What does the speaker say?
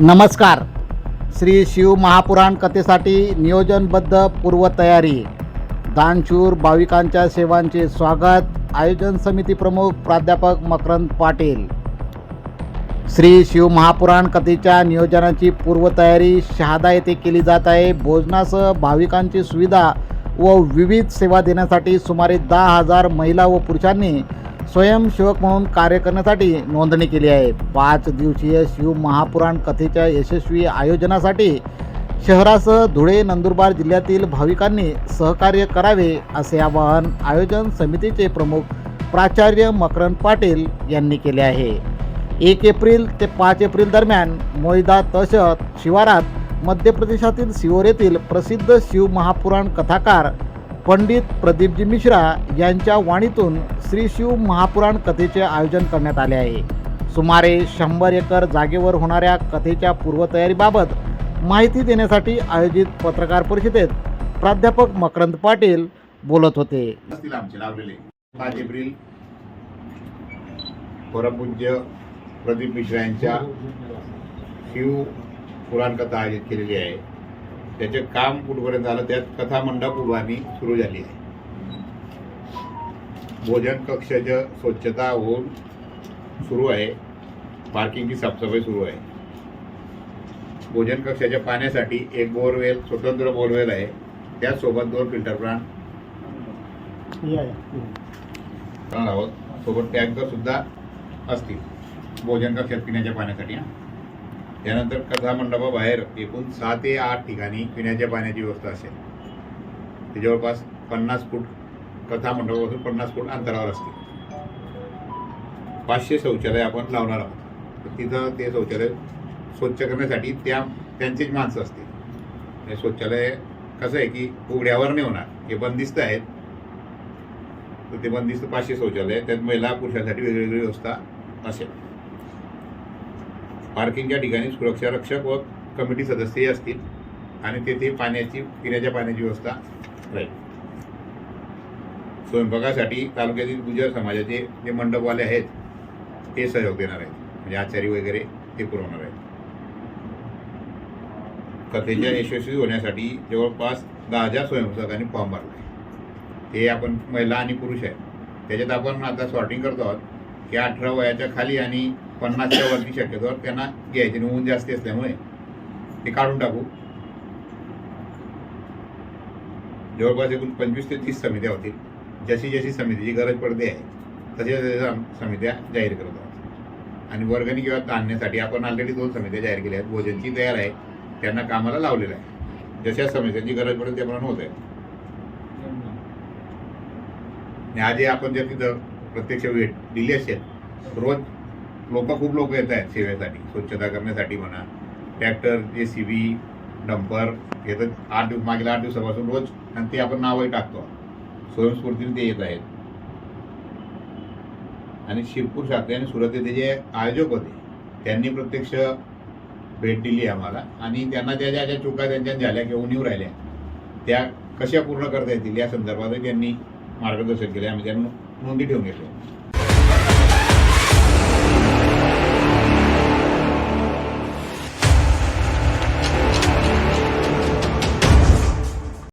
नमस्कार. श्री शिव महापुराण कथेसाठी नियोजनबद्ध पूर्वतयारी दानशूर भाविकांच्या सेवांचे स्वागत. आयोजन समिती प्रमुख प्राध्यापक मकरंद पाटील. श्री शिव महापुराण कथेच्या नियोजनाची पूर्वतयारी शहादा येथे केली जात आहे. भोजनासह भाविकांची सुविधा व विविध सेवा देण्यासाठी सुमारे दहा हजार महिला व पुरुषांनी स्वयंसेवक म्हणून कार्य करण्यासाठी नोंदणी केली आहे. पाच दिवसीय शिव महापुराण कथेच्या यशस्वी आयोजनासाठी शहरासह धुळे नंदुरबार जिल्ह्यातील भाविकांनी सहकार्य करावे असे आवाहन आयोजन समितीचे प्रमुख प्राचार्य मकरंद पाटील यांनी केले आहे. एक एप्रिल ते पाच एप्रिल दरम्यान मोईदा तशत शिवारात मध्य प्रदेशातील सिओर येथील प्रसिद्ध शिव महापुराण कथाकार पंडित प्रदीपजी मिश्रा यांच्या वाणीतून श्री शिव महापुराण कथेचे आयोजन करण्यात आले आहे. सुमारे शंभर एकर जागेवर होणाऱ्या कथेच्या पूर्वतयारीबाबत माहिती देण्यासाठी आयोजित पत्रकार परिषदेत प्राध्यापक मकरंद पाटील बोलत होते. पाच एप्रिल परमपूज्य प्रदीप मिश्रा यांच्या शिव पुराण कथा आयोजित केलेली आहे. त्याचे काम कुठपर्यंत झालं त्यात कथा मंडप उभारणी सुरू झाली आहे. भोजन कक्षाचं स्वच्छता होऊन सुरू आहे. पार्किंगची साफसफाई सुरू आहे. भोजन कक्षाच्या पाण्यासाठी एक बोरवेल स्वतंत्र बोरवेल आहे. त्याचसोबत दोन फिल्टर प्लांट. करणार आहोत सोबत टँकरसुद्धा असतील. भोजन कक्षात पिण्याच्या पाण्यासाठी त्यानंतर कथा मंडपाबाहेर एकूण सहा ते आठ ठिकाणी पिण्याच्या पाण्याची व्यवस्था असेल. ते जवळपास पन्नास फूट कथा मंडपापासून पन्नास फूट अंतरावर असते. पाचशे शौचालय आपण लावणार आहोत. तर तिथं ते शौचालय स्वच्छ करण्यासाठी त्या त्यांचीच माणसं असतील हे शौचालय कसं आहे की उघड्यावर नाही होणार. हे बंदिस्त आहेत. तर ते बंदिस्त पाचशे शौचालय त्यात महिला पुरुषांसाठी वेगवेगळी व्यवस्था असेल. पार्किंगच्या ठिकाणी सुरक्षा रक्षक व कमिटी सदस्यही असतील. आणि तेथे पाण्याची पिण्याच्या पाण्याची व्यवस्था राहील. स्वयंपाकासाठी तालुक्यातील गुजर समाजाचे जे मंडपवाले आहेत ते सहयोग देणार आहेत. म्हणजे आचारी वगैरे ते पुरवणार आहेत. कथेच्या यशस्वी होण्यासाठी जवळपास दहा हजार स्वयंसेवकांनी फॉर्म भरला आहे. ते आपण महिला आणि पुरुष आहेत. त्याच्यात आपण आता सॉर्टिंग करतो आहोत की अठरा वयाच्या खाली आणि पन्नासच्या वरती शक्यतोवर त्यांना घ्यायचे ऊन जास्ती असल्यामुळे ते काढून टाकू. जवळपास एकूण पंचवीस ते तीस समित्या होतील. जशी जशी समितीची गरज पडते आहे तशा तशा समित्या जाहीर करत आहोत. आणि वर्गणी किंवा धान्यासाठी आपण ऑलरेडी दोन समित्या जाहीर केल्या आहेत. भोजनची तयार आहे. त्यांना कामाला लावलेलं आहे. जशा समित्यांची गरज पडेल त्याप्रमाणे होत आहे आणि आधी आपण जर तिथं प्रत्यक्ष भेट दिली असेल रोज लोक खूप लोक येत आहेत सेवेसाठी स्वच्छता करण्यासाठी म्हणा ट्रॅक्टर जे सी बी डंपर हे तर आठ दिवस मागील आठ दिवसापासून रोज आणि ते आपण नावही टाकतो. स्वयंस्फूर्तीने ते येत आहेत. आणि शिरपूर शाखे आणि सुरत येथे जे आयोजक होते त्यांनी प्रत्यक्ष भेट दिली आम्हाला. आणि त्यांना त्या ज्या ज्या चुका त्यांच्या झाल्या किंवा उणीव राहिल्या त्या कशा पूर्ण करता येतील या संदर्भातही त्यांनी मार्गदर्शन केले. आम्ही त्यांना नोंदी ठेवून घेतल्या.